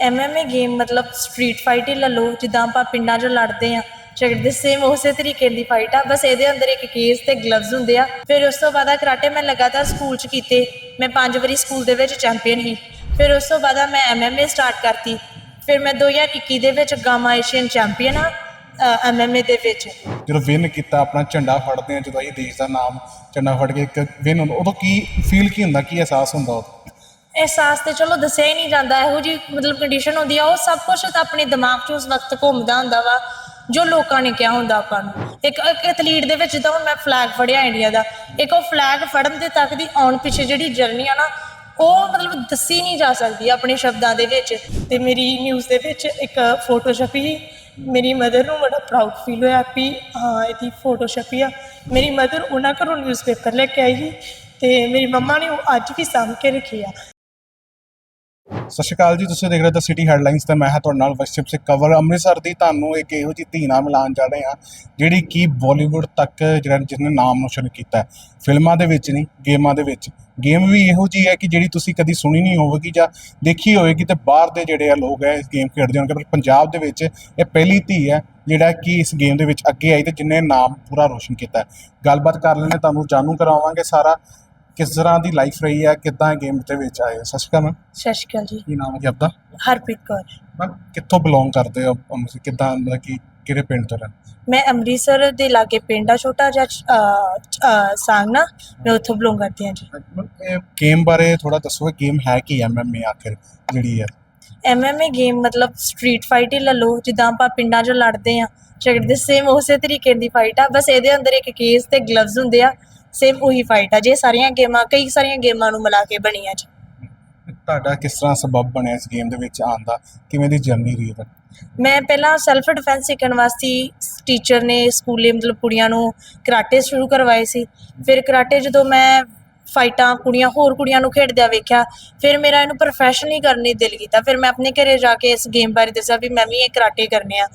MMA game ਮਤਲਬ street fight ਹੀ ਲੈ ਲਓ, ਜਿੱਦਾਂ ਆਪਾਂ ਪਿੰਡਾਂ 'ਚ ਲੜਦੇ ਆ ਝਗੜਦੇ ਸੇਮ ਉਸੇ ਤਰੀਕੇ ਦੀ ਫਾਈਟ ਆ, ਬਸ ਇਹਦੇ ਅੰਦਰ ਇੱਕ ਕੇਸ ਤੇ ਗਲਵਜ਼ ਹੁੰਦੇ ਆ। ਫਿਰ ਉਸ ਤੋਂ ਬਾਅਦ ਆ ਕਰਾਟੇ ਮੈਂ ਲਗਾਤਾਰ ਸਕੂਲ 'ਚ ਕੀਤੇ, ਮੈਂ ਪੰਜ ਵਾਰੀ ਸਕੂਲ ਦੇ ਵਿੱਚ ਚੈਂਪੀਅਨ ਸੀ। ਫਿਰ ਉਸ ਤੋਂ ਬਾਅਦ ਆ ਮੈਂ ਐਮਐਮਏ ਸਟਾਰਟ ਕਰਤੀ। ਫਿਰ ਮੈਂ 2021 ਦੇ ਵਿੱਚ ਗਾਮਾ ਏਸ਼ੀਅਨ ਚੈਂਪੀਅਨ ਆ ਐਮਐਮਏ ਦੇ ਵਿੱਚ। ਜਦੋਂ ਵਿਨ ਕੀਤਾ, ਆਪਣਾ ਝੰਡਾ ਫੜਦੇ ਆ ਜਦੋਂ ਅਸੀਂ ਦੇਸ਼ ਦਾ ਨਾਮ ਝੰਡਾ ਫੜ ਕੇ ਇੱਕ ਵਿਨ ਹੁੰਦਾ, ਉਦੋਂ ਕੀ ਫੀਲ ਕੀ ਹੁੰਦਾ, ਕੀ ਅਹਿਸਾਸ ਹੁੰਦਾ ਉਦੋਂ? ਅਹਿਸਾਸ ਤੇ ਚਲੋ ਦੱਸਿਆ ਹੀ ਨਹੀਂ ਜਾਂਦਾ, ਇਹੋ ਜੀ ਮਤਲਬ ਕੰਡੀਸ਼ਨ ਹੁੰਦੀ ਆ, ਉਹ ਸਭ ਕੁਝ ਤਾਂ ਆਪਣੇ ਦਿਮਾਗ 'ਚ ਉਸ ਵਕਤ ਘੁੰਮਦਾ ਹੁੰਦਾ ਵਾ, ਜੋ ਲੋਕਾਂ ਨੇ ਕਿਹਾ ਹੁੰਦਾ ਆਪਾਂ ਨੂੰ। ਇੱਕ ਐਥਲੀਟ ਦੇ ਵਿੱਚ ਜਿੱਦਾਂ ਹੁਣ ਮੈਂ ਫਲੈਗ ਫੜਿਆ ਇੰਡੀਆ ਦਾ, ਇੱਕ ਉਹ ਫਲੈਗ ਫੜਨ ਦੇ ਤੱਕ ਦੀ ਆਉਣ ਪਿੱਛੇ ਜਿਹੜੀ ਜਰਨੀ ਆ ਨਾ, ਉਹ ਮਤਲਬ ਦੱਸੀ ਨਹੀਂ ਜਾ ਸਕਦੀ ਆਪਣੇ ਸ਼ਬਦਾਂ ਦੇ ਵਿੱਚ। ਤੇ ਮੇਰੀ ਨਿਊਜ਼ ਦੇ ਵਿੱਚ ਇੱਕ ਫੋਟੋ ਛਪੀ ਮੇਰੀ ਮਦਰ ਨੂੰ ਬੜਾ ਪ੍ਰਾਊਡ ਫੀਲ ਹੋਇਆ ਵੀ ਹਾਂ, ਇਹਦੀ ਫੋਟੋ ਛਪੀ ਆ। ਮੇਰੀ ਮਦਰ ਉਹਨਾਂ ਘਰੋਂ ਨਿਊਜ਼ਪੇਪਰ ਲੈ ਕੇ ਆਈ ਸੀ, ਤੇ ਮੇਰੀ ਮੰਮਾ ਨੇ ਉਹ ਅੱਜ ਵੀ ਸਾਂਭ ਕੇ ਰੱਖੀ ਆ। ਸਤਿ ਸ਼੍ਰੀ ਅਕਾਲ ਜੀ, ਤੁਸੀਂ ਦੇਖ ਰਹੇ ਹੋ ਸਿਟੀ ਹੈਡਲਾਈਨਸ ਤੇ ਮੈਂ ਹਾਂ ਤੁਹਾਡੇ ਨਾਲ ਵਸਿਪ ਸੇ ਕਵਰ। ਅੰਮ੍ਰਿਤਸਰ ਦੀ ਤੁਹਾਨੂੰ ਇੱਕ ਇਹੋ ਜਿਹੀ ਧੀ ਨਾਲ ਮਿਲਾਉਣ ਜਾ ਰਹੇ ਹਾਂ, ਜਿਹੜੀ ਕਿ ਬਾਲੀਵੁੱਡ ਤੱਕ ਜਿਹੜਾ ਜਿਸਨੇ ਨਾਮ ਰੋਸ਼ਨ ਕੀਤਾ ਫਿਲਮਾਂ ਦੇ ਵਿੱਚ ਨਹੀਂ, ਗੇਮਾਂ ਦੇ ਵਿੱਚ। ਗੇਮ ਵੀ ਇਹੋ ਜਿਹੀ ਹੈ ਕਿ ਜਿਹੜੀ ਤੁਸੀਂ ਕਦੀ ਸੁਣੀ ਨਹੀਂ ਹੋਵੇਗੀ ਜਾਂ ਦੇਖੀ ਹੋਵੇਗੀ ਤੇ ਬਾਹਰ ਦੇ ਜਿਹੜੇ ਆ ਲੋਕ ਹੈ, ਇਸ ਗੇਮ ਖੇਡਦੇ ਹੋਣਗੇ, ਪਰ ਪੰਜਾਬ ਦੇ ਵਿੱਚ ਇਹ ਪਹਿਲੀ ਧੀ ਹੈ, ਜਿਹੜਾ ਕਿ ਇਸ ਗੇਮ ਦੇ ਵਿੱਚ ਅੱਗੇ ਆਈ ਤੇ ਜਿਨੇ ਨਾਮ ਪੂਰਾ ਰੋਸ਼ਨ ਕੀਤਾ ਗੱਲਬਾਤ ਕਰ ਲੈਣੇ ਤੁਹਾਨੂੰ ਜਾਣੂ ਕਰਾਵਾਂਗੇ ਸਾਰਾ। ਕਿਸ ਤਰ੍ਹਾਂ ਦੀ ਲਾਈਫ ਰਹੀ ਹੈ ਕਿੱਦਾਂ ਗੇਮ ਦੇ ਵਿੱਚ ਆਏ ਹੋ। ਸਤਿ ਸ਼੍ਰੀ ਅਕਾਲ ਮੈਮ ਸਤਿ ਸ਼੍ਰੀ ਅਕਾਲ ਜੀ। ਕੀ ਨਾਮ ਹੈ ਜੀ ਆਪਦਾ? ਹਰਪ੍ਰੀਤ ਕੌਰ। ਮੈਮ ਕਿੱਥੋਂ ਬਿਲੋਂਗ ਕਰਦੇ ਹੋ ਅੰਮ੍ਰਿਤਸਰ ਕਿੱਦਾਂ ਮਤਲਬ ਕਿ ਕਿਹੜੇ ਪਿੰਡ ਤੋਂ ਰਹਿੰਦੇ ਮੈਂ ਅੰਮ੍ਰਿਤਸਰ ਦੇ ਲਾਗੇ ਪਿੰਡ ਆ ਛੋਟਾ ਜਿਹਾ ਅਹ, ਮੈਂ ਉੱਥੋਂ ਬਿਲੋਂਗ ਕਰਦੀ ਹਾਂ ਜੀ। ਮੈਮ, ਗੇਮ ਬਾਰੇ ਥੋੜਾ ਦੱਸੋ ਗੇਮ ਹੈ ਕੀ ਹੈ ਮੈਮ ਇਹ ਆਖਿਰ ਜਿਹੜੀ ਹੈ? ਐਮਐਮਏ ਗੇਮ ਮਤਲਬ ਸਟਰੀਟ ਫਾਈਟ ਹੀ ਲੈ ਲਓ ਜਿੱਦਾਂ ਆਪਾਂ ਪਿੰਡਾਂ 'ਚ ਲੜਦੇ ਆ ਝਗੜਦੇ ਸੇਮ ਉਸੇ ਤਰੀਕੇ ਦੀ ਫਾਈਟ ਆ ਬਸ ਇਹਦੇ ਅੰਦਰ ਇੱਕ ਕੇਸ ਤੇ ਗਲਵਜ਼ ਹੁੰਦੇ ਆ ਸੇਮ ਉਹੀ ਫਾਈਟ ਆ ਜੇ ਸਾਰੀਆਂ ਗੇਮਾਂ ਕਈ ਸਾਰੀਆਂ ਗੇਮਾਂ ਨੂੰ ਮਿਲਾ ਕੇ ਬਣੀਆਂ ਜੀ। ਤੁਹਾਡਾ ਕਿਸ ਤਰ੍ਹਾਂ ਸਬਬ ਬਣਿਆ ਇਸ ਗੇਮ ਦੇ ਵਿੱਚ ਆਉਣ ਦਾ? ਕਿਵੇਂ ਦੀ ਜਰਨੀ ਰਹੀ ਹੈ? ਮੈਂ ਪਹਿਲਾਂ ਸੈਲਫ ਡਿਫੈਂਸ ਸਿੱਖਣ ਵਾਸਤੇ ਟੀਚਰ ਨੇ ਸਕੂਲੇ ਮਤਲਬ ਕੁੜੀਆਂ ਨੂੰ ਕਰਾਟੇ ਸ਼ੁਰੂ ਕਰਵਾਏ ਸੀ। ਫਿਰ ਕਰਾਟੇ ਜਦੋਂ ਮੈਂ ਫਾਈਟਾਂ ਕੁੜੀਆਂ, ਹੋਰ ਕੁੜੀਆਂ ਨੂੰ ਖੇਡਦਿਆਂ ਵੇਖਿਆ, ਫਿਰ ਮੇਰਾ ਇਹਨੂੰ ਪ੍ਰੋਫੈਸ਼ਨਲੀ ਕਰਨ ਦੀ ਦਿਲ ਕੀਤਾ। ਫਿਰ ਮੈਂ ਆਪਣੇ ਘਰੇ ਜਾ ਕੇ ਇਸ ਗੇਮ ਬਾਰੇ ਦੱਸਿਆ ਵੀ ਮੈਂ ਵੀ ਇਹ ਕਰਾਟੇ ਕਰਨੇ ਆ।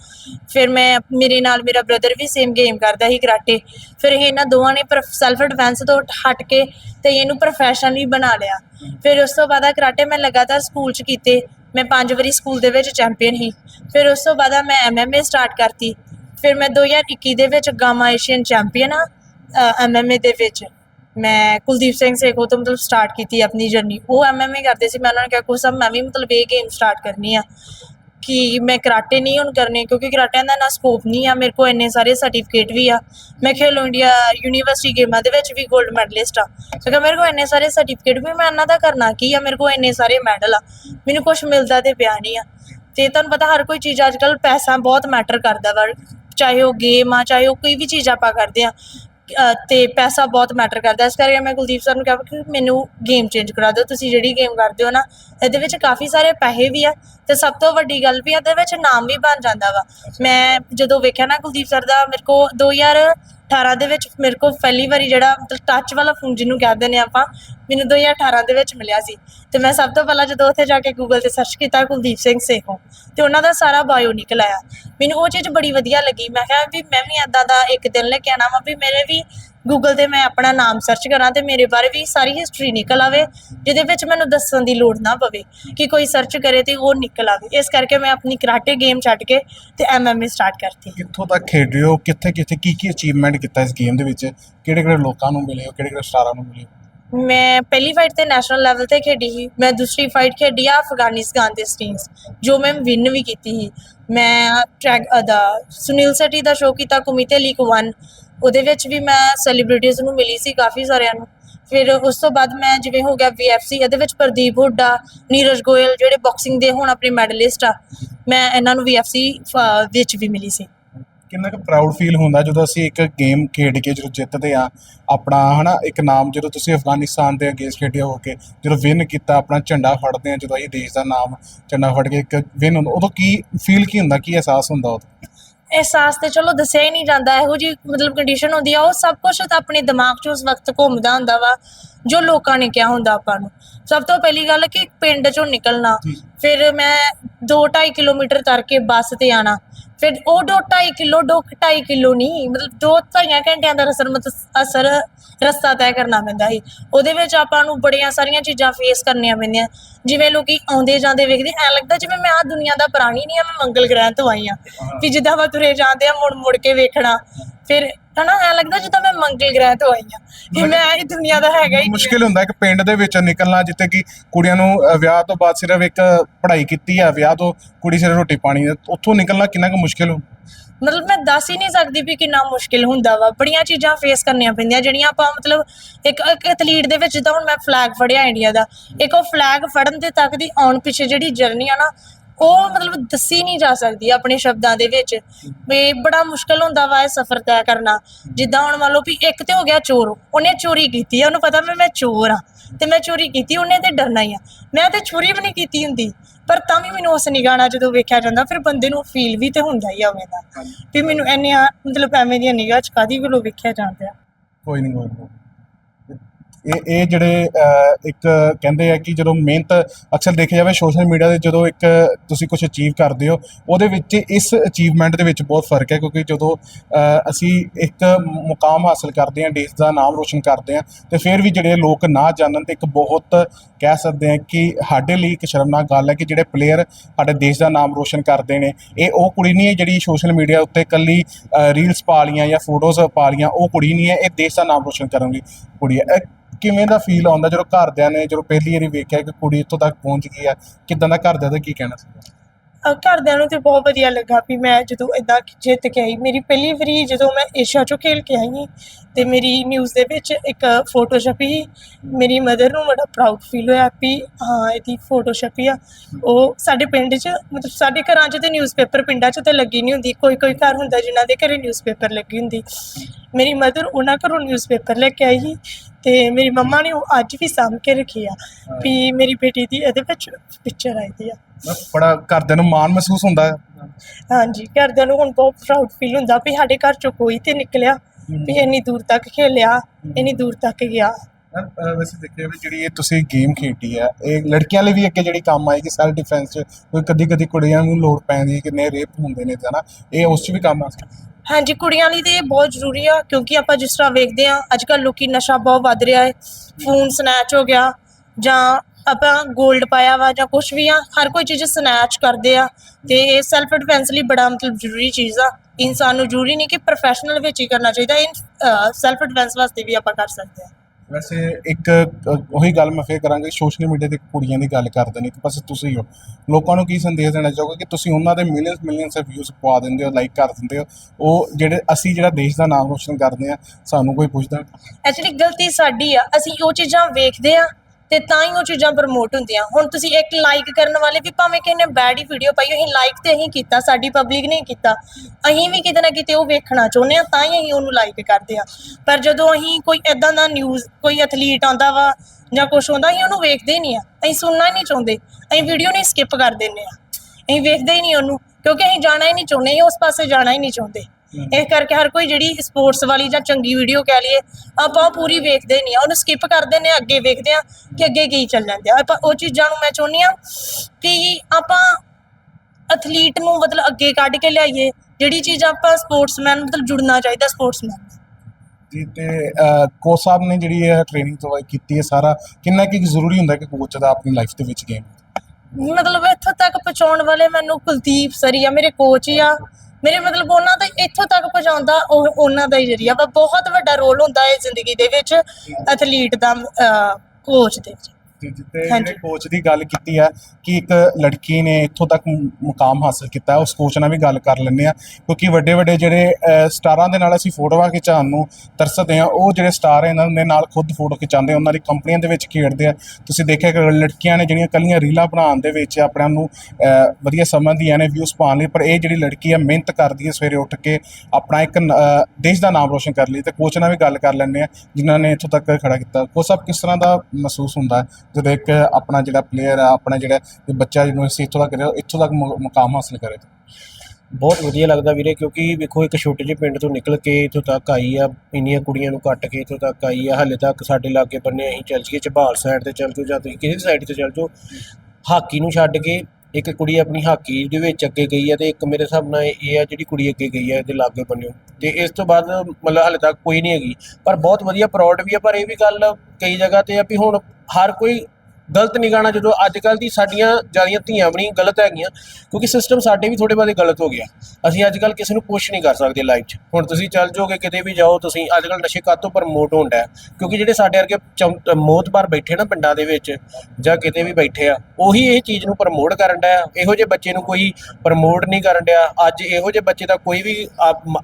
ਫਿਰ ਮੈਂ ਮੇਰੇ ਨਾਲ ਮੇਰਾ ਬ੍ਰਦਰ ਵੀ ਸੇਮ ਗੇਮ ਕਰਦਾ ਸੀ ਕਰਾਟੇ। ਫਿਰ ਇਹ ਇਹਨਾਂ ਦੋਵਾਂ ਨੇ ਸੈਲਫ ਡਿਫੈਂਸ ਤੋਂ ਹਟ ਕੇ ਤੇ ਇਹਨੂੰ ਪ੍ਰੋਫੈਸ਼ਨਲੀ ਬਣਾ ਲਿਆ। ਫਿਰ ਉਸ ਤੋਂ ਬਾਅਦ ਆ ਕਰਾਟੇ ਮੈਂ ਲਗਾਤਾਰ ਸਕੂਲ 'ਚ ਕੀਤੇ। ਮੈਂ ਪੰਜ ਵਾਰੀ ਸਕੂਲ ਦੇ ਵਿੱਚ ਚੈਂਪੀਅਨ ਸੀ। ਫਿਰ ਉਸ ਤੋਂ ਬਾਅਦ ਆ ਮੈਂ ਐਮਐਮਏ ਸਟਾਰਟ ਕਰਤੀ। ਫਿਰ ਮੈਂ 2021 ਦੇ ਵਿੱਚ ਗਾਮਾ ਏਸ਼ੀਅਨ ਚੈਂਪੀਅਨ ਆ ਐਮਐਮਏ ਦੇ ਵਿੱਚ। ਮੈਂ ਕੁਲਦੀਪ ਸਿੰਘ ਸੇਖੋ ਤੋਂ ਮਤਲਬ ਸਟਾਰਟ ਕੀਤੀ ਆਪਣੀ ਜਰਨੀ ਉਹ ਐਮਐਮਏ ਕਰਦੇ ਸੀ, ਮੈਂ ਉਹਨਾਂ ਨੂੰ ਕਿਹਾ, ਕੋ ਸਭ, ਮੈਂ ਵੀ ਮਤਲਬ ਇਹ ਗੇਮ ਸਟਾਰਟ ਕਰਨੀ ਆ ਕਿ ਮੈਂ ਕਰਾਟੇ ਨਹੀਂ ਹੁਣ ਕਰਨੇ, ਕਿਉਂਕਿ ਕਰਾਟਿਆਂ ਦਾ ਨਾ ਸਕੋਪ ਨਹੀਂ ਆ, ਮੇਰੇ ਕੋਲ ਇੰਨੇ ਸਾਰੇ ਸਰਟੀਫਿਕੇਟ ਵੀ ਆ। ਮੈਂ ਖੇਲੋ ਇੰਡੀਆ ਯੂਨੀਵਰਸਿਟੀ ਗੇਮਾਂ ਦੇ ਵਿੱਚ ਵੀ 골ਡ ਮੈਡਲਿਸਟ ਆ ਕਿਉਂਕਿ ਮੇਰੇ ਕੋਲ ਇੰਨੇ ਸਾਰੇ ਸਰਟੀਫਿਕੇਟ ਵੀ, ਮੈਂ ਇਹਨਾਂ ਦਾ ਕਰਨਾ ਕੀ ਆ? ਮੇਰੇ ਕੋਲ ਇੰਨੇ ਸਾਰੇ ਮੈਡਲ ਆ। ਮੈਨੂੰ ਕੁਝ ਮਿਲਦਾ ਤੇ ਪਿਆ ਨਹੀਂ ਆ। ਤੇ ਤੁਹਾਨੂੰ ਪਤਾ ਹਰ ਕੋਈ ਚੀਜ਼ ਅੱਜ ਕੱਲ ਪੈਸਾ ਬਹੁਤ ਮੈਟਰ ਕਰਦਾ ਵਾ। ਚਾਹੇ ਉਹ ਗੇਮ ਆ, ਚਾਹੇ ਉਹ ਕੋਈ ਵੀ ਚੀਜ਼ ਆਪਾਂ ਕਰਦੇ ਆ। ਤੇ ਪੈਸਾ ਬਹੁਤ ਮੈਟਰ ਕਰਦਾ। ਇਸ ਕਰਕੇ ਮੈਂ ਕੁਲਦੀਪ ਸਰ ਨੂੰ ਕਿਹਾ ਕਿ ਮੈਨੂੰ ਗੇਮ ਚੇਂਜ ਕਰਾ ਦਿਓ। ਤੁਸੀਂ ਜਿਹੜੀ ਗੇਮ ਕਰਦੇ ਹੋ ਨਾ, ਇਹਦੇ ਵਿੱਚ ਕਾਫੀ ਸਾਰੇ ਪੈਸੇ ਵੀ ਆ। ਤੇ ਸਭ ਤੋਂ ਵੱਡੀ ਗੱਲ ਵੀ ਆ, ਇਹਦੇ ਵਿੱਚ ਨਾਮ ਵੀ ਬਣ ਜਾਂਦਾ ਵਾ। ਮੈਂ ਜਦੋਂ ਵੇਖਿਆ ਨਾ ਕੁਲਦੀਪ ਸਰ ਦਾ ਮੇਰੇ ਕੋ 2018 ਦੇ ਵਿੱਚ ਮੇਰੇ ਕੋ ਪਹਿਲੀ ਵਾਰੀ ਜਿਹੜਾ ਮਤਲਬ ਟੱਚ ਵਾਲਾ ਫੋਨ ਜਿਹਨੂੰ ਕਹਿੰਦੇ ਨੇ ਆਪਾਂ ਮੈਨੂੰ 2018 ਦੇ ਵਿੱਚ ਮਿਲਿਆ ਸੀ। ਤੇ ਮੈਂ ਸਭ ਤੋਂ ਪਹਿਲਾਂ ਜਦੋਂ ਉੱਥੇ ਜਾ ਕੇ ਗੂਗਲ ਤੇ ਸਰਚ ਕੀਤਾ ਕੁਲਦੀਪ ਸਿੰਘ ਸੇਖੋਂ ਤੇ ਉਹਨਾਂ ਦਾ ਸਾਰਾ ਬਾਇਓ ਨਿਕਲ ਆਇਆ ਮੈਨੂੰ ਉਹ ਚੀਜ਼ ਬੜੀ ਵਧੀਆ ਲੱਗੀ। ਮੈਂ ਕਿਹਾ ਵੀ ਮੈਂ ਵੀ ਏਦਾਂ ਦਾ ਇੱਕ ਦਿਨ ਲੈ ਕੇ ਆਣਾ ਵਾ ਵੀ ਮੇਰੇ ਵੀ ਗੂਗਲ ਤੇ ਮੈਂ ਆਪਣਾ ਨਾਮ ਸਰਚ ਕਰਾਂ ਤੇ ਮੇਰੇ ਬਾਰੇ ਵੀ ਸਾਰੀ ਹਿਸਟਰੀ ਨਿਕਲ ਆਵੇ ਜਿਹਦੇ ਵਿੱਚ ਮੈਨੂੰ ਦੱਸਣ ਦੀ ਲੋੜ ਨਾ ਪਵੇ ਕਿ ਕੋਈ ਸਰਚ ਕਰੇ ਤੇ ਉਹ ਨਿਕਲ ਆਵੇ। ਇਸ ਕਰਕੇ ਮੈਂ ਆਪਣੀ ਕਰਾਟੇ ਗੇਮ ਛੱਡ ਕੇ ਤੇ ਐਮਐਮਏ ਸਟਾਰਟ ਕਰਤੀ ਕਿੱਥੋਂ ਤੱਕ ਖੇਡ ਰਹੇ ਹੋ? ਕਿੱਥੇ ਕਿੱਥੇ ਕੀ ਕੀ ਅਚੀਵਮੈਂਟ ਕੀਤਾ ਇਸ ਗੇਮ ਦੇ ਵਿੱਚ? ਕਿਹੜੇ ਕਿਹੜੇ ਲੋਕਾਂ ਨੂੰ ਮਿਲੇ ਹੋ? ਕਿਹੜੇ ਕਿਹੜੇ ਸਟਾਰਾਂ ਨੂੰ ਮਿਲੇ ਹੋ? ਮੈਂ ਪਹਿਲੀ ਫਾਈਟ ਤੇ ਨੈਸ਼ਨਲ ਲੈਵਲ ਤੇ ਖੇਡੀ ਸੀ। ਮੈਂ ਦੂਸਰੀ ਫਾਈਟ ਖੇਡੀ ਆ ਅਫਗਾਨਿਸਤਾਨ ਦੇ ਸਟ੍ਰੀਮਸ ਜੋ ਮੈਂ ਵਿਨ ਵੀ ਕੀਤੀ ਸੀ। ਮੈਂ ਟਰੈਕ ਦਾ ਸੁਨੀਲ ਸੈਟੀ ਦਾ ਸ਼ੋਅ ਕੀਤਾ ਕੁਮੀਤੇ ਲੀਗ 1 ਉਹਦੇ ਵਿੱਚ ਵੀ ਮੈਂ ਸੈਲੀਬ੍ਰਿਟੀਜ਼ ਨੂੰ ਮਿਲੀ ਸੀ ਕਾਫੀ ਸਾਰਿਆਂ ਨੂੰ। ਫਿਰ ਉਸ ਤੋਂ ਬਾਅਦ ਮੈਂ ਜਿਵੇਂ ਹੋ ਗਿਆ VFC ਇਹਦੇ ਵਿੱਚ ਪ੍ਰਦੀਪ ਹੁੱਡਾ, ਨੀਰਜ ਗੋਇਲ ਜਿਹੜੇ ਬਾਕਸਿੰਗ ਦੇ ਹੁਣ ਆਪਣੇ ਮੈਡਲਿਸਟ ਆ, ਮੈਂ ਇਹਨਾਂ ਨੂੰ VFC ਵਿੱਚ ਵੀ ਮਿਲੀ ਸੀ। ਕਿੰਨਾ ਕੁ ਪ੍ਰਾਊਡ ਫੀਲ ਹੁੰਦਾ ਜਦੋਂ ਅਸੀਂ ਇੱਕ ਗੇਮ ਖੇਡ ਕੇ ਜਦੋਂ ਜਿੱਤਦੇ ਆ, ਆਪਣਾ ਹਨਾ, ਇੱਕ ਨਾਮ ਜਦੋਂ ਤੁਸੀਂ ਅਫਗਾਨਿਸਤਾਨ ਦੇ ਅਗੇਂਸਟ ਖੇਡੇ ਹੋ ਕੇ, ਜਦੋਂ ਵਿਨ ਕੀਤਾ, ਆਪਣਾ ਝੰਡਾ ਫੜਦੇ ਆ ਜਦੋਂ ਅਸੀਂ ਦੇਸ਼ ਦਾ ਨਾਮ ਝੰਡਾ ਫੜ ਕੇ ਇੱਕ ਵਿਨ ਹੁੰਦਾ, ਉਦੋਂ ਕੀ ਫੀਲ ਕੀ ਹੁੰਦਾ, ਕੀ ਅਹਿਸਾਸ ਹੁੰਦਾ ਉਦੋਂ? ਅਹਿਸਾਸ ਤੇ ਚਲੋ ਦੱਸਿਆ ਹੀ ਨਹੀਂ ਜਾਂਦਾ ਇਹੋ ਜੀ ਮਤਲਬ ਕੰਡੀਸ਼ਨ ਹੁੰਦੀ ਆ ਉਹ ਸਭ ਕੁਝ ਤਾਂ ਆਪਣੇ ਦਿਮਾਗ 'ਚ ਉਸ ਵਕਤ ਘੁੰਮਦਾ ਹੁੰਦਾ ਵਾ ਜੋ ਲੋਕਾਂ ਨੇ ਕਿਹਾ ਹੁੰਦਾ ਆਪਾਂ ਨੂੰ ਸਭ ਤੋਂ ਪਹਿਲੀ ਗੱਲ ਕਿ ਪਿੰਡ 'ਚੋਂ ਨਿਕਲਣਾ। ਫਿਰ ਮੈਂ 2.5 ਕਿਲੋਮੀਟਰ ਤਰ ਕੇ ਬੱਸ ਤੇ ਆਣਾ ਫਿਰ ਉਹ ਦੋ 2.5 ਕਿਲੋ, ਦੋ 2.5 ਕਿਲੋ ਨਹੀਂ, ਮਤਲਬ ਦੋ ਢਾਈਆਂ ਘੰਟਿਆਂ ਦਾ ਰਸਰ ਮਤ ਅਸਰ ਰਸਤਾ ਤੈਅ ਕਰਨਾ ਪੈਂਦਾ ਸੀ। ਉਹਦੇ ਵਿੱਚ ਆਪਾਂ ਨੂੰ ਬੜੀਆਂ ਸਾਰੀਆਂ ਚੀਜ਼ਾਂ ਫੇਸ ਕਰਨੀਆਂ ਪੈਂਦੀਆਂ। ਜਿਵੇਂ ਲੋਕੀ ਆਉਂਦੇ ਜਾਂਦੇ ਵੇਖਦੇ, ਐ ਲੱਗਦਾ ਜਿਵੇਂ ਮੈਂ ਆ ਦੁਨੀਆ ਦਾ ਪ੍ਰਾਣੀ ਨਹੀਂ ਆ, ਮੈਂ ਮੰਗਲ ਗ੍ਰਹਿ ਤੋਂ ਆਈ ਆ। ਵੀ ਜਿੱਦਾਂ ਵਾ ਤੁਰੇ ਜਾਂਦੇ ਆ ਮੁੜ ਮੁੜ ਕੇ ਵੇਖਣਾ। ਫਿਰ ਹਨਾ ਐ ਲੱਗਦਾ ਜਿੱਦਾਂ ਮੈਂ ਮੰਗਲ ਗ੍ਰਹਿ ਤੋਂ ਆਈ ਆ ਵੀ ਮੈਂ ਇਹ ਦੁਨੀਆ ਦਾ ਹੈਗਾ ਹੀ ਨਹੀਂ ਆ। ਮੁਸ਼ਕਿਲ ਹੁੰਦਾ ਇੱਕ ਪਿੰਡ ਦੇ ਵਿੱਚ ਨਿਕਲਣਾ ਜਿੱਥੇ ਕਿ ਕੁੜੀਆਂ ਨੂੰ ਅ, ਵਿਆਹ ਤੋਂ ਬਾਅਦ ਸਿਰਫ ਇੱਕ ਪੜ੍ਹਾਈ ਕੀਤੀ ਆ ਵਿਆਹ ਤੋਂ ਕੁੜੀ ਸਿਰਫ ਰੋਟੀ ਪਾਣੀ ਹੈ ਉੱਥੋਂ ਨਿਕਲਣਾ ਕਿੰਨਾ ਕੁ ਮੁਸ਼ਕਿਲ ਹੋ ਮਤਲਬ ਮੈਂ ਦੱਸ ਹੀ ਨਹੀਂ ਸਕਦੀ ਵੀ ਕਿੰਨਾ ਮੁਸ਼ਕਿਲ ਹੁੰਦਾ ਵਾ ਬੜੀਆਂ ਚੀਜ਼ਾਂ ਫੇਸ ਕਰਨੀਆਂ ਪੈਂਦੀਆਂ ਜਿਹੜੀਆਂ ਆਪਾਂ ਮਤਲਬ ਇੱਕ ਇੱਕ ਐਥਲੀਟ ਦੇ ਵਿੱਚ ਜਿੱਦਾਂ ਹੁਣ ਮੈਂ ਫਲੈਗ ਫੜਿਆ ਇੰਡੀਆ ਦਾ ਇੱਕ ਉਹ ਫਲੈਗ ਫੜਨ ਦੇ ਤੱਕ ਦੀ ਆਉਣ ਪਿੱਛੇ ਜਿਹੜੀ ਜਰਨੀ ਆ ਨਾ ਉਹ ਮਤਲਬ ਦੱਸੀ ਨਹੀਂ ਜਾ ਸਕਦੀ ਆਪਣੇ ਸ਼ਬਦਾਂ ਦੇ ਵਿੱਚ ਵੀ ਬੜਾ ਮੁਸ਼ਕਲ ਹੁੰਦਾ ਵਾ ਇਹ ਸਫ਼ਰ ਤੈਅ ਕਰਨਾ। ਜਿੱਦਾਂ ਹੁਣ ਮੰਨ ਲਓ ਵੀ ਇੱਕ ਤੇ ਹੋ ਗਿਆ ਚੋਰ, ਉਹਨੇ ਚੋਰੀ ਕੀਤੀ ਆ, ਉਹਨੂੰ ਪਤਾ ਵੀ ਮੈਂ ਚੋਰ ਆ ਤੇ ਮੈਂ ਚੋਰੀ ਕੀਤੀ, ਉਹਨੇ ਤੇ ਡਰਨਾ ਹੀ ਆ। ਮੈਂ ਤੇ ਚੋਰੀ ਵੀ ਨਹੀਂ ਕੀਤੀ ਹੁੰਦੀ, ਪਰ ਤਾਂ ਵੀ ਮੈਨੂੰ ਉਸ ਨਿਗਾਹ ਜਦੋਂ ਵੇਖਿਆ ਜਾਂਦਾ, ਫਿਰ ਬੰਦੇ ਨੂੰ ਫੀਲ ਵੀ ਤੇ ਹੁੰਦਾ ਹੀ ਆ ਦਾ। ਵੀ ਮੈਨੂੰ ਇੰਨੇ ਮਤਲਬ ਐਵੇਂ ਦੀਆਂ ਨਿਗਾਹ ਚ ਕਾਦੀ ਵੱਲੋਂ ਵੇਖਿਆ ਜਾਂਦਾ। ਕੋਈ ਨਹੀਂ ਕੋਈ ਇਹ ਇਹ ਜਿਹੜੇ ਇੱਕ ਕਹਿੰਦੇ ਆ ਕਿ ਜਦੋਂ ਮਿਹਨਤ ਅਕਸਰ ਦੇਖਿਆ ਜਾਵੇ ਸੋਸ਼ਲ ਮੀਡੀਆ ਦੇ ਜਦੋਂ ਇੱਕ ਤੁਸੀਂ ਕੁਝ ਅਚੀਵ ਕਰਦੇ ਹੋ, ਉਹਦੇ ਵਿੱਚ ਇਸ ਅਚੀਵਮੈਂਟ ਦੇ ਵਿੱਚ ਬਹੁਤ ਫ਼ਰਕ ਹੈ ਕਿਉਂਕਿ ਜਦੋਂ ਅਸੀਂ ਇੱਕ ਮੁਕਾਮ ਹਾਸਲ ਕਰਦੇ ਹਾਂ, ਦੇਸ਼ ਦਾ ਨਾਮ ਰੋਸ਼ਨ ਕਰਦੇ ਹਾਂ, ਤੇ ਫਿਰ ਵੀ ਜਿਹੜੇ ਲੋਕ ਨਾ ਜਾਣਨ ਤੇ ਇੱਕ ਬਹੁਤ ਕਹਿ ਸਕਦੇ ਹਾਂ ਕਿ ਸਾਡੇ ਲਈ ਇੱਕ ਸ਼ਰਮਨਾਕ ਗੱਲ ਹੈ ਕਿ ਜਿਹੜੇ ਪਲੇਅਰ ਸਾਡੇ ਦੇਸ਼ ਦਾ ਨਾਮ ਰੋਸ਼ਨ ਕਰਦੇ ਨੇ, ਇਹ ਉਹ ਕੁੜੀ ਨਹੀਂ ਹੈ ਜਿਹੜੀ ਸੋਸ਼ਲ ਮੀਡੀਆ ਉੱਤੇ ਇਕੱਲੀ ਰੀਲਸ ਪਾ ਲੀਆਂ ਜਾਂ ਫੋਟੋਜ਼ ਪਾ ਲੀਆਂ ਉਹ ਕੁੜੀ ਨਹੀਂ ਹੈ, ਇਹ ਦੇਸ਼ ਦਾ ਨਾਮ ਰੋਸ਼ਨ ਕਰਨ ਲਈ ਕੁੜੀ ਹੈ। ਕਿਵੇਂ ਦਾ ਫੀਲ ਆਉਂਦਾ ਜਦੋਂ ਘਰਦਿਆਂ ਨੇ ਜਦੋਂ ਪਹਿਲੀ ਵਾਰੀ ਵੇਖਿਆ ਕਿ ਕੁੜੀ ਇੱਥੋਂ ਤੱਕ ਪਹੁੰਚ ਗਈ ਹੈ ਕਿਦਾਂ ਦਾ ਘਰਦਿਆਂ ਦਾ ਕੀ ਕਹਿਣਾ ਸੀ? ਅਹ ਘਰਦਿਆਂ ਨੂੰ ਤੇ ਬਹੁਤ ਵਧੀਆ ਲੱਗਾ ਵੀ ਮੈਂ ਜਦੋਂ ਇਦਾਂ ਜਿੱਤ ਕੇ ਆਈ। ਮੇਰੀ ਪਹਿਲੀ ਵਾਰੀ ਜਦੋਂ ਮੈਂ ਏਸ਼ੀਆ ਚੋਂ ਖੇਲ ਕੇ ਆਈ ਤੇ ਮੇਰੀ ਨਿਊਜ਼ ਦੇ ਵਿੱਚ ਇੱਕ ਫੋਟੋ ਛਪੀ ਮੇਰੀ ਮਦਰ ਨੂੰ ਬੜਾ ਪ੍ਰਾਊਡ ਫੀਲ ਹੋਇਆ ਵੀ ਹਾਂ, ਇਹਦੀ ਫੋਟੋ ਛਪੀ ਆ। ਉਹ ਸਾਡੇ ਪਿੰਡ 'ਚ, ਮਤਲਬ ਸਾਡੇ ਘਰਾਂ 'ਚ ਤੇ ਨਿਊਜ਼ਪੇਪਰ ਪਿੰਡਾਂ 'ਚ ਤੇ ਲੱਗੀ ਨਹੀਂ ਹੁੰਦੀ। ਕੋਈ ਕੋਈ ਘਰ ਹੁੰਦਾ ਜਿਨ੍ਹਾਂ ਦੇ ਘਰੇ ਨਿਊਜ਼ਪੇਪਰ ਲੱਗੀ ਹੁੰਦੀ। ਮੇਰੀ ਮਦਰ ਉਹਨਾਂ ਘਰੋਂ ਨਿਊਜ਼ਪੇਪਰ ਲੈ ਕੇ ਆਈ ਸੀ ਤੇ ਮੇਰੀ ਮੰਮਾ ਨੇ ਉਹ ਅੱਜ ਵੀ ਸਾਂਭ ਕੇ ਰੱਖੀ ਆ ਵੀ ਮੇਰੀ ਬੇਟੀ ਦੀ ਇਹਦੇ ਵਿੱਚ ਪਿਕਚਰ ਆਈ ਦੀ ਆ। ਬੜਾ ਘਰਦਿਆਂ ਨੂੰ ਮਾਣ ਮਹਿਸੂਸ ਹੁੰਦਾ ਹੈ। ਹਾਂਜੀ ਘਰਦਿਆਂ ਨੂੰ ਹੁਣ ਬਹੁਤ ਪ੍ਰਾਊਡ ਫੀਲ ਹੁੰਦਾ ਵੀ ਸਾਡੇ ਘਰ ਚੋਂ ਕੋਈ ਤੇ ਨਿਕਲਿਆ ਵੀ ਇੰਨੀ ਦੂਰ ਤੱਕ ਖੇਲਿਆ ਇੰਨੀ ਦੂਰ ਤੱਕ ਗਿਆ। ਅ, ਵੈਸੇ ਦੇਖਿਆ ਵੀ ਜਿਹੜੀ ਇਹ ਤੁਸੀਂ ਗੇਮ ਖੇਡੀ ਆ ਇਹ ਲੜਕੀਆਂ ਲਈ ਵੀ ਅੱਗੇ ਜਿਹੜੀ ਕੰਮ ਆਏਗੀ ਸੈਲਫ ਡਿਫੈਂਸ ਚ ਕੋਈ ਕਦੀ ਕਦੀ ਕੁੜੀਆਂ ਨੂੰ ਲੋੜ ਪੈਂਦੀ ਹੈ ਕਿ ਨੇ ਰੇਪ ਹੁੰਦੇ ਨੇ ਤਾਂ ਨਾ ਇਹ ਉਸ ਚ ਵੀ ਕੰਮ ਆ ਸਕਦਾ। ਹਾਂਜੀ ਕੁੜੀਆਂ ਲਈ ਤੇ ਇਹ ਬਹੁਤ ਜ਼ਰੂਰੀ ਆ ਕਿਉਂਕਿ ਆਪਾਂ ਜਿਸ ਤਰ੍ਹਾਂ ਵੇਖਦੇ ਆ ਅੱਜ ਕੱਲ ਲੋਕੀ ਨਸ਼ਾ ਬਹੁਤ ਵੱਧ ਰਿਹਾ ਹੈ ਫੋਨ ਸਨੈਚ ਹੋ ਗਿਆ ਜਾਂ ਆਪਾਂ 골ਡ ਪਾਇਆ ਵਾ ਜਾਂ ਕੁਝ ਵੀ ਆ ਹਰ ਕੋਈ ਚੀਜ਼ ਸਨੈਚ ਕਰਦੇ ਆ ਤੇ ਇਹ ਸੈਲਫ ਡਿਫੈਂਸ ਲਈ ਬੜਾ ਮਤਲਬ ਜ਼ਰੂਰੀ ਚੀਜ਼ ਆ। ਇਨਸਾਨ ਨੂੰ ਜ਼ਰੂਰੀ ਨਹੀਂ ਕਿ ਪ੍ਰੋਫੈਸ਼ਨਲ ਵਿੱਚ ਹੀ ਕਰਨਾ ਚਾਹੀਦਾ ਇਹ ਸੈਲਫ ਡਿਫੈਂਸ ਵਾਸਤੇ ਵੀ ਆਪਾਂ ਕਰ ਸਕਦੇ ਆ। ਵੈਸੇ ਇੱਕ ਉਹੀ ਗੱਲ ਮੈਂ ਫੇਰ ਕਰਾਂਗੇ ਸੋਸ਼ਲ ਮੀਡੀਆ ਤੇ ਕੁੜੀਆਂ ਦੀ ਗੱਲ ਕਰਦੇ ਨੇ ਇੱਕ ਪਾਸੇ ਤੁਸੀਂ ਹੋ ਲੋਕਾਂ ਨੂੰ ਕੀ ਸੰਦੇਸ਼ ਦੇਣਾ ਚਾਹੋਗੇ ਕਿ ਤੁਸੀਂ ਉਹਨਾਂ ਦੇ ਮਿਲੀਅਨਸ ਮਿਲੀਅਨਸ ਵਿਊਜ਼ ਪਵਾ ਦਿੰਦੇ ਹੋ ਲਾਈਕ ਕਰ ਦਿੰਦੇ ਹੋ? ਉਹ ਜਿਹੜੇ ਅਸੀਂ ਜਿਹੜਾ ਦੇਸ਼ ਦਾ ਨਾਮ ਰੋਸ਼ਨ ਕਰਦੇ ਆ ਸਾਨੂੰ ਕੋਈ ਪੁੱਛਦਾ? ਐਕਚੁਅਲੀ ਗਲਤੀ ਸਾਡੀ ਆ ਅਸੀਂ ਉਹ ਚੀਜ਼ਾਂ ਵੇਖਦੇ ਆ ਤੇ ਤਾਂ ਹੀ ਉਹ ਚੀਜ਼ਾਂ ਪ੍ਰਮੋਟ ਹੁੰਦੀਆਂ। ਹੁਣ ਤੁਸੀਂ ਇੱਕ ਲਾਈਕ ਕਰਨ ਵਾਲੇ ਵੀ ਭਾਵੇਂ ਕਿਸੇ ਨੇ ਬੈਡ ਹੀ ਵੀਡੀਓ ਪਾਈ ਅਸੀਂ ਲਾਈਕ ਤੇ ਅਸੀਂ ਕੀਤਾ, ਸਾਡੀ ਪਬਲਿਕ ਨੇ ਕੀਤਾ। ਅਸੀਂ ਵੀ ਕਿਤੇ ਨਾ ਕਿਤੇ ਉਹ ਵੇਖਣਾ ਚਾਹੁੰਦੇ ਆ ਤਾਂ ਹੀ ਅਸੀਂ ਉਹਨੂੰ ਲਾਈਕ ਕਰਦੇ ਆ ਪਰ ਜਦੋਂ ਅਸੀਂ ਕੋਈ ਐਦਾਂ ਦਾ ਨਿਊਜ਼ ਕੋਈ ਐਥਲੀਟ ਆਉਂਦਾ ਵਾ ਜਾਂ ਕੁਝ ਹੁੰਦਾ ਅਸੀਂ ਉਹਨੂੰ ਵੇਖਦੇ ਨਹੀਂ ਆ ਅਸੀਂ ਸੁਣਨਾ ਹੀ ਨਹੀਂ ਚਾਹੁੰਦੇ। ਅਸੀਂ ਵੀਡੀਓ ਨਹੀਂ ਸਕਿਪ ਕਰ ਦਿੰਦੇ ਆ ਅਸੀਂ ਵੇਖਦੇ ਹੀ ਨਹੀਂ ਉਹਨੂੰ, ਕਿਉਂਕਿ ਅਸੀਂ ਜਾਣਾ ਹੀ ਨਹੀਂ ਚਾਹੁੰਦੇ, ਅਸੀਂ ਉਸ ਪਾਸੇ ਜਾਣਾ ਹੀ ਨਹੀਂ ਚਾਹੁੰਦੇ। ਇਸ ਕਰਕੇ ਹਰ ਕੋਈ ਜਿਹੜੀ ਸਪੋਰਟਸ ਵਾਲੀ ਜਾਂ ਚੰਗੀ ਵੀਡੀਓ ਕਹਿ ਲਈਏ ਆਪਾਂ ਉਹ ਪੂਰੀ ਵੇਖਦੇ ਨਹੀਂ ਆ ਉਹਨੂੰ ਸਕਿਪ ਕਰ ਦਿੰਦੇ ਆ ਅੱਗੇ ਵੇਖਦੇ ਆ ਕਿ ਅੱਗੇ ਕੀ ਚੱਲਣ ਦਿਆ ਆਪਾਂ ਉਹ ਚੀਜ਼ਾਂ ਨੂੰ ਮੈਂ ਚਾਹੁੰਦੀ ਆ ਕਿ ਆਪਾਂ ਐਥਲੀਟ ਨੂੰ ਮਤਲਬ ਅੱਗੇ ਕੱਢ ਕੇ ਲਿਆਈਏ ਜਿਹੜੀ ਚੀਜ਼ ਆਪਾਂ ਸਪੋਰਟਸਮੈਨ ਮਤਲਬ ਜੁੜਨਾ ਚਾਹੀਦਾ ਸਪੋਰਟਸਮੈਨ ਜੀ ਤੇ ਕੋਚ ਸਾਹਿਬ ਨੇ ਜਿਹੜੀ ਇਹ ਟ੍ਰੇਨਿੰਗ ਪ੍ਰੋਵਾਈਡ ਕੀਤੀ ਹੈ ਸਾਰਾ ਕਿੰਨਾ ਕੀ ਜ਼ਰੂਰੀ ਹੁੰਦਾ ਕਿ ਕੋਚ ਦਾ ਆਪਣੀ ਲਾਈਫ ਦੇ ਵਿੱਚ ਗੇਮ ਮਤਲਬ ਇੱਥੋਂ ਤੱਕ ਪਹੁੰਚਾਉਣ ਵਾਲੇ ਮੈਨੂੰ ਕੁਲਦੀਪ ਸਰੀ ਆ ਮੇਰੇ ਕੋਚ ਹੀ ਆ। ਮੇਰੇ ਮਤਲਬ ਉਹਨਾਂ ਦਾ ਇੱਥੋਂ ਤੱਕ ਪਹੁੰਚਾਉਂਦਾ ਉਹ ਉਹਨਾਂ ਦਾ ਹੀ ਜਰੀਆ ਵਾ ਬਹੁਤ ਵੱਡਾ ਰੋਲ ਹੁੰਦਾ ਹੈ ਜ਼ਿੰਦਗੀ ਦੇ ਵਿੱਚ ਐਥਲੀਟ ਦਾ ਕੋਚ ਦੇ ਵਿੱਚ। ਤੇ ਜਿੱਤੇ ਹਾਂਜੀ। ਜਿਹੜੇ ਕੋਚ ਦੀ ਗੱਲ ਕੀਤੀ ਆ ਕਿ ਇੱਕ ਲੜਕੀ ਨੇ ਇੱਥੋਂ ਤੱਕ ਮੁ- ਮੁਕਾਮ ਹਾਸਲ ਕੀਤਾ ਉਸ ਕੋਚ ਨਾਲ ਵੀ ਗੱਲ ਕਰ ਲੈਂਦੇ ਆ ਕਿਉਂਕਿ ਵੱਡੇ ਵੱਡੇ ਜਿਹੜੇ ਸਟਾਰਾਂ ਦੇ ਨਾਲ ਅਸੀਂ ਫੋਟੋਆਂ ਖਿਚਾਉਣ ਨੂੰ ਤਰਸਦੇ ਆ ਉਹ ਜਿਹੜੇ ਸਟਾਰ ਇਹਨਾਂ ਦੇ ਨਾਲ ਖੁਦ ਫੋਟੋ ਖਿਚਾਉਂਦੇ ਆ, ਉਹਨਾਂ ਦੀ ਕੰਪਨੀਆਂ ਦੇ ਵਿੱਚ ਖੇਡਦੇ ਆ। ਤੁਸੀਂ ਦੇਖਿਆ ਕਿ ਲੜਕੀਆਂ ਨੇ ਜਿਹੜੀਆਂ ਕੱਲੀਆਂ ਰੀਲਾਂ ਬਣਾਉਣ ਦੇ ਵਿੱਚ ਆਪਣਿਆਂ ਨੂੰ ਅ, ਵਧੀਆ ਸਮਝਦੀਆਂ ਨੇ ਵਿਊਜ਼ ਪਾਉਣ ਲਈ ਪਰ ਇਹ ਜਿਹੜੀ ਲੜਕੀ ਆ ਮਿਹਨਤ ਕਰਦੀ ਹੈ ਸਵੇਰੇ ਉੱਠ ਕੇ ਆਪਣਾ ਇੱਕ ਨ- ਦੇਸ਼ ਦਾ ਨਾਮ ਰੋਸ਼ਨ ਕਰ ਲਈ ਤੇ ਕੋਚ ਨਾਲ ਵੀ ਗੱਲ ਕਰ ਲੈਂਦੇ ਆ ਜਿਨ੍ਹਾਂ ਨੇ ਇੱਥੋਂ ਤੱਕ ਖੜਾ ਕੀਤਾ। ਕੋਚ ਸਾਹਿਬ ਕਿਸ ਤਰ੍ਹਾਂ ਦਾ ਮਹਿਸੂਸ ਹੁੰਦਾ ਹੈ? ਜਦੋਂ ਇੱਕ ਆਪਣਾ ਜਿਹੜਾ ਪਲੇਅਰ ਆ, ਆਪਣਾ ਜਿਹੜਾ ਬੱਚਾ ਜਿਹਨੂੰ ਅਸੀਂ ਇੱਥੋਂ ਤੱਕ ਇੱਥੋਂ ਤੱਕ ਮੁਕਾਮ ਹਾਸਲ ਕਰੇ। ਬਹੁਤ ਵਧੀਆ ਲੱਗਦਾ ਵੀਰੇ, ਕਿਉਂਕਿ ਵੇਖੋ, ਇੱਕ ਛੋਟੇ ਜਿਹੇ ਪਿੰਡ ਤੋਂ ਨਿਕਲ ਕੇ ਇੱਥੋਂ ਤੱਕ ਆਈ ਆ, ਇੰਨੀਆਂ ਕੁੜੀਆਂ ਨੂੰ ਕੱਟ ਕੇ ਇੱਥੋਂ ਤੱਕ ਆਈ ਆ, ਹਾਲੇ ਤੱਕ ਸਾਡੇ ਲਾਗੇ ਬੰਨੇ ਅਸੀਂ ਚੱਲ ਜਾਈਏ ਝਬਾਲ ਸਾਈਡ ਤੇ ਚੱਲ ਜਾਓ ਜਾਂ ਤੁਸੀਂ ਕਿਸੇ ਸਾਈਡ ਤੇ ਚੱਲ ਜਾਓ। ਹਾਕੀ ਨੂੰ ਛੱਡ ਕੇ ਇੱਕ ਕੁੜੀ ਆਪਣੀ ਹਾਕੀ ਦੇ ਵਿੱਚ ਅੱਗੇ ਗਈ ਹੈ ਤੇ ਇੱਕ ਮੇਰੇ ਹਿਸਾਬ ਨਾਲ ਇਹ ਆ ਜਿਹੜੀ ਕੁੜੀ ਅੱਗੇ ਗਈ ਹੈ ਇਹਦੇ ਲਾਗੇ ਬੰਨਿਓ। ਤੇ ਇਸ ਤੋਂ ਬਾਅਦ ਮਤਲਬ ਹਾਲੇ ਤੱਕ ਕੋਈ ਨਹੀਂ ਹੈਗੀ। ਪਰ ਬਹੁਤ ਵਧੀਆ ਪ੍ਰਾਊਡ ਵੀ ਆ, ਪਰ ਇਹ ਵੀ ਗੱਲ ਕਈ ਜਗ੍ਹਾ ਤੇ ਆ ਵੀ ਹੁਣ ਹਰ ਕੋਈ ਗਲਤ ਨਹੀਂ ਗਾਣਾ, ਜਦੋਂ ਅੱਜ ਕੱਲ ਦੀ ਸਾਡੀਆਂ ਜਿਆਦੀਆਂ ਧੀਆਂ ਬਣੀ ਗਲਤ ਹੈਗੀਆਂ, ਕਿਉਂਕਿ ਸਿਸਟਮ ਸਾਡੇ ਵੀ ਥੋੜੇ ਬਾਰੇ ਗਲਤ ਹੋ ਗਿਆ। ਅਸੀਂ ਅੱਜ ਕੱਲ ਕਿਸੇ ਨੂੰ ਪੁਸ਼ ਨਹੀਂ ਕਰ ਸਕਦੇ ਲਾਈਫ 'ਚ। ਹੁਣ ਤੁਸੀਂ ਚੱਲ ਜਾਓਗੇ, ਕਿਤੇ ਵੀ ਜਾਓ, ਤੁਸੀਂ ਅੱਜ ਕੱਲ ਨਸ਼ੇ ਕਾਤੋਂ ਪ੍ਰਮੋਟ ਹੁੰਦਾ ਹੈ ਕਿਉਂਕਿ ਜਿਹੜੇ ਸਾਡੇ ਵਰਗੇ ਚੌਂ- ਮੌਤਬਾਰ ਬੈਠੇ ਨਾ ਪਿੰਡਾਂ ਦੇ ਵਿੱਚ, ਜਾਂ ਕਿਤੇ ਵੀ ਬੈਠੇ ਆ, ਉਹੀ ਇਹ ਚੀਜ਼ ਨੂੰ ਪ੍ਰਮੋਟ ਕਰਨ ਡਿਆ। ਇਹੋ ਜਿਹੇ ਬੱਚੇ ਨੂੰ ਕੋਈ ਪ੍ਰਮੋਟ ਨਹੀਂ ਕਰਨ ਡਿਆ। ਅੱਜ ਇਹੋ ਜਿਹੇ ਬੱਚੇ ਦਾ ਕੋਈ ਵੀ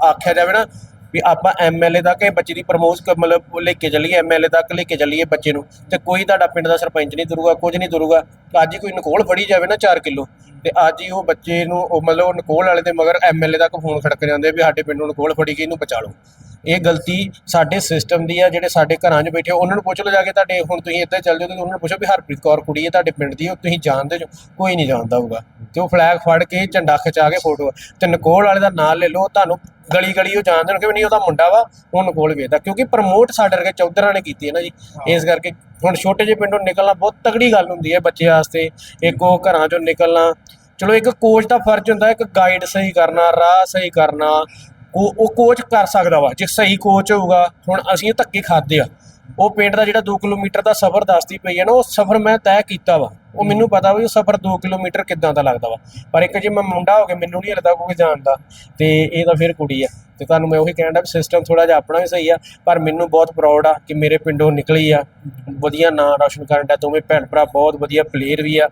ਆਖਿਆ ਜਾਵੇ ਨਾ ਵੀ ਆਪਾਂ ਐਮਐਲਏ ਤੱਕ ਇਹ ਬੱਚੇ ਦੀ ਪ੍ਰਮੋਟ ਮਤਲਬ ਲੈ ਕੇ ਚੱਲੀਏ ਐਮਐਲਏ ਤੱਕ ਲੈ ਕੇ ਚੱਲੀਏ ਬੱਚੇ ਨੂੰ, ਤੇ ਕੋਈ ਤੁਹਾਡਾ ਪਿੰਡ ਦਾ ਸਰਪੰਚ ਨਹੀਂ ਤੁਰੂਗਾ, ਕੁਝ ਨਹੀਂ ਤੁਰੂਗਾ, ਅੱਜ ਹੀ ਕੋਈ ਨਕੋਲ ਫੜੀ ਜਾਵੇ ਨਾ 4 ਕਿਲੋ, ਤੇ ਅੱਜ ਹੀ ਉਹ ਬੱਚੇ ਨੂੰ, ਉਹ ਮਤਲਬ ਉਹ ਨਕੋਲ ਵਾਲੇ ਦੇ ਮਗਰ ਐਮਐਲਏ ਤੱਕ ਫੋਨ ਖੜਕ ਜਾਂਦੇ ਵੀ ਸਾਡੇ ਪਿੰਡ ਨੂੰ ਨਕੋਲ ਫੜੀ ਗਈ, ਇਹਨੂੰ ਬਚਾ ਲਓ। ਇਹ ਗਲਤੀ ਸਾਡੇ ਸਿਸਟਮ ਦੀ ਆ ਜਿਹੜੇ ਸਾਡੇ ਘਰਾਂ 'ਚ ਬੈਠੇ ਉਹਨਾਂ ਨੂੰ ਪੁੱਛ ਲਓ ਜਾ ਕੇ ਤੁਹਾਡੇ ਹੁਣ ਤੁਸੀਂ ਇੱਦਾਂ ਚੱਲ ਜਾਓ ਤੇ ਉਹਨਾਂ ਨੂੰ ਪੁੱਛੋ ਵੀ ਹਰਪ੍ਰੀਤ ਕੌਰ ਕੁੜੀ ਹੈ ਤੁਹਾਡੇ ਪਿੰਡ ਦੀ ਉਹ ਤੁਸੀਂ ਜਾਣਦੇ ਜੋ ਕੋਈ ਨਹੀਂ ਜਾਣਦਾ ਹੋਊਗਾ। ਤੇ ਉਹ ਫਲੈਗ ਫੜ ਕੇ ਝੰਡਾ ਖਿਚਾ ਕੇ ਫੋਟੋ ਤੇ ਨਕੋਲ ਵਾਲੇ ਦਾ ਨਾਂ ਲੈ ਲਓ ਤੁਹਾਨੂੰ ਗਲੀ ਗਲੀ ਉਹ ਜਾਣਦੇ ਨੇ ਕਿ ਵੀ ਨਹੀਂ ਉਹਦਾ ਮੁੰਡਾ ਵਾ ਉਹ ਨਕੋਲ ਵੇਚਦਾ ਕਿਉਂਕਿ ਪ੍ਰਮੋਟ ਸਾਡੇ ਵਰਗੇ ਚੌਧਰਾਂ ਨੇ ਕੀਤੀ ਹੈ ਨਾ ਜੀ ਇਸ ਕਰਕੇ ਹੁਣ ਛੋਟੇ ਜਿਹੇ ਪਿੰਡੋਂ ਨਿਕਲਣਾ ਬਹੁਤ ਤਗੜੀ ਗੱਲ ਹੁੰਦੀ ਹੈ ਬੱਚੇ ਵਾਸਤੇ ਇੱਕ ਉਹ ਘਰਾਂ ਚੋਂ ਨਿਕਲਣਾ। ਚਲੋ ਇੱਕ ਕੋਚ ਦਾ ਫਰਜ਼ ਹੁੰਦਾ ਇੱਕ ਗਾਈਡ ਸਹੀ ਕਰਨਾ ਰਾਹ ਸਹੀ ਕਰਨਾ ਉਹ ਉਹ ਕੋਚ ਕਰ ਸਕਦਾ ਵਾ ਜੇ ਸਹੀ ਕੋਚ ਹੋਊਗਾ ਹੁਣ ਅਸੀਂ ਧੱਕੇ ਖਾਦੇ ਆ। ਉਹ ਪਿੰਡ ਦਾ ਜਿਹੜਾ 2 ਕਿਲੋਮੀਟਰ ਦਾ ਸਫ਼ਰ ਦੱਸਦੀ ਪਈ ਹੈ ਨਾ ਉਹ ਸਫ਼ਰ ਮੈਂ ਤੈਅ ਕੀਤਾ ਵਾ। ਉਹ ਮੈਨੂੰ ਪਤਾ ਵੀ ਉਹ ਸਫ਼ਰ 2 ਕਿਲੋਮੀਟਰ ਕਿੱਦਾਂ ਦਾ ਲੱਗਦਾ ਵਾ। ਪਰ ਇੱਕ ਜੇ ਮੈਂ ਮੁੰਡਾ ਹੋ ਕੇ ਮੈਨੂੰ ਨਹੀਂ ਲੱਗਦਾ ਕੋਈ ਜਾਣਦਾ ਤੇ ਇਹ ਤਾਂ ਫਿਰ ਕੁੜੀ ਆ। ਤੇ ਤੁਹਾਨੂੰ ਮੈਂ ਉਹੀ ਕਹਿਣ ਦਾ ਵੀ ਸਿਸਟਮ ਥੋੜਾ ਜਿਹਾ ਆਪਣਾ ਵੀ ਸਹੀ ਆ ਪਰ ਮੈਨੂੰ ਬਹੁਤ ਪ੍ਰਾਊਡ ਆ ਕਿ ਮੇਰੇ ਪਿੰਡੋਂ ਨਿਕਲੀ ਆ। ਵਧੀਆ ਨਾਂ ਰੌਸ਼ਨ ਕਰਨ ਦਾ ਦੋਵੇਂ ਭੈਣ ਭਰਾ ਬਹੁਤ ਵਧੀਆ ਪਲੇਅਰ ਵੀ ਆ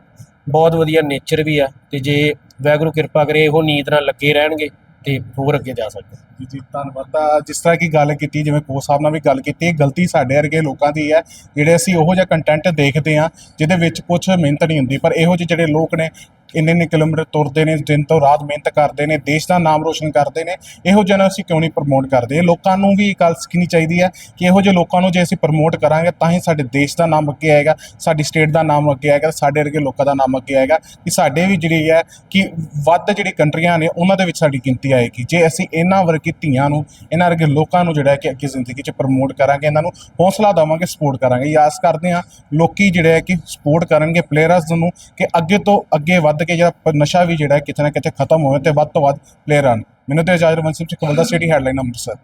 ਬਹੁਤ ਵਧੀਆ ਨੇਚਰ ਵੀ ਆ। ਤੇ ਜੇ ਵਾਹਿਗੁਰੂ ਕਿਰਪਾ ਕਰੇ ਇਹੋ ਨੀਂਦ ਨਾਲ ਲੱਗੇ ਰਹਿਣਗੇ। ਤੇ ਹੋਰ ਅੱਗੇ ਜਾ ਸਕਦੇ ਜੀ ਜੀ, ਧੰਨਵਾਦ। ਤਾਂ ਜਿਸ ਤਰ੍ਹਾਂ ਕੀ ਗੱਲ ਕੀਤੀ, ਜਿਵੇਂ ਕੋਚ ਸਾਹਿਬ ਨਾਲ ਵੀ ਗੱਲ ਕੀਤੀ, ਇਹ ਗਲਤੀ ਸਾਡੇ ਵਰਗੇ ਲੋਕਾਂ ਦੀ ਹੈ, ਜਿਹੜੇ ਅਸੀਂ ਉਹੋ ਜਿਹਾ ਕੰਟੈਂਟ ਦੇਖਦੇ ਆ ਜਿਹਦੇ ਵਿੱਚ ਕੁਝ ਮਿਹਨਤ ਨਹੀਂ ਹੁੰਦੀ। ਪਰ ਇਹੋ ਜਿਹੇ ਜਿਹੜੇ ਲੋਕ ਨੇ, ਇੰਨੇ ਇੰਨੇ ਕਿਲੋਮੀਟਰ ਤੁਰਦੇ ਨੇ, ਦਿਨ ਤੋਂ ਰਾਤ ਮਿਹਨਤ ਕਰਦੇ ਨੇ, ਦੇਸ਼ ਦਾ ਨਾਮ ਰੋਸ਼ਨ ਕਰਦੇ ਨੇ, ਇਹੋ ਜਿਹੇ ਨੂੰ ਅਸੀਂ ਕਿਉਂ ਨਹੀਂ ਪ੍ਰਮੋਟ ਕਰਦੇ? ਲੋਕਾਂ ਨੂੰ ਵੀ ਇਹ ਗੱਲ ਸਿੱਖਣੀ ਚਾਹੀਦੀ ਹੈ ਕਿ ਇਹੋ ਜਿਹੇ ਲੋਕਾਂ ਨੂੰ ਜੇ ਅਸੀਂ ਪ੍ਰਮੋਟ ਕਰਾਂਗੇ, ਤਾਂ ਹੀ ਸਾਡੇ ਦੇਸ਼ ਦਾ ਨਾਮ ਅੱਗੇ ਆਏਗਾ, ਸਾਡੀ ਸਟੇਟ ਦਾ ਨਾਮ ਅੱਗੇ ਆਏਗਾ, ਸਾਡੇ ਵਰਗੇ ਲੋਕਾਂ ਦਾ ਨਾਮ ਅੱਗੇ ਆਏਗਾ, ਕਿ ਸਾਡੇ ਵੀ ਜਿਹੜੀ ਹੈ, ਕਿ ਵੱਧ ਜਿਹੜੀ ਕੰਟਰੀਆਂ ਨੇ, ਉਹਨਾਂ ਦੇ ਵਿੱਚ ਸਾਡੀ ਗਿਣਤੀ ਆਏਗੀ। ਜੇ ਅਸੀਂ ਇਹਨਾਂ ਵਰਗੀ ਧੀਆਂ ਨੂੰ, ਇਹਨਾਂ ਵਰਗੇ ਲੋਕਾਂ ਨੂੰ ਜਿਹੜਾ ਹੈ ਕਿ ਅੱਗੇ ਜ਼ਿੰਦਗੀ 'ਚ ਪ੍ਰਮੋਟ ਕਰਾਂਗੇ, ਇਹਨਾਂ ਨੂੰ ਹੌਸਲਾ ਦੇਵਾਂਗੇ ਸਪੋਰਟ ਕਰਾਂਗੇ। ਇਹ ਆਸ ਕਰਦੇ ਹਾਂ ਲੋਕੀ ਜਿਹੜੇ ਹੈ ਕਿ ਸਪੋਰਟ ਕਰਨਗੇ ਪਲੇਅਰਸ ਨੂੰ, ਕਿ ਅੱਗੇ ਤੋਂ ਅੱਗੇ ਵੱਧ ਕੇ ਜਿਹੜਾ ਨਸ਼ਾ ਵੀ ਜਿਹੜਾ ਕਿਤੇ ਨਾ ਕਿਤੇ ਖਤਮ ਹੋਵੇ ਤੇ ਵੱਧ ਤੋਂ ਵੱਧ ਪਲੇਅਰ ਆਉਣ। ਮੈਨੂੰ ਤੇ ਇਜਾਜ਼ਤ ਮਨਸਿਪ ਚ ਕਮਲ ਦਾ ਸਿਟੀ ਹੈਡਲਾਈਨ ਅੰਮ੍ਰਿਤਸਰ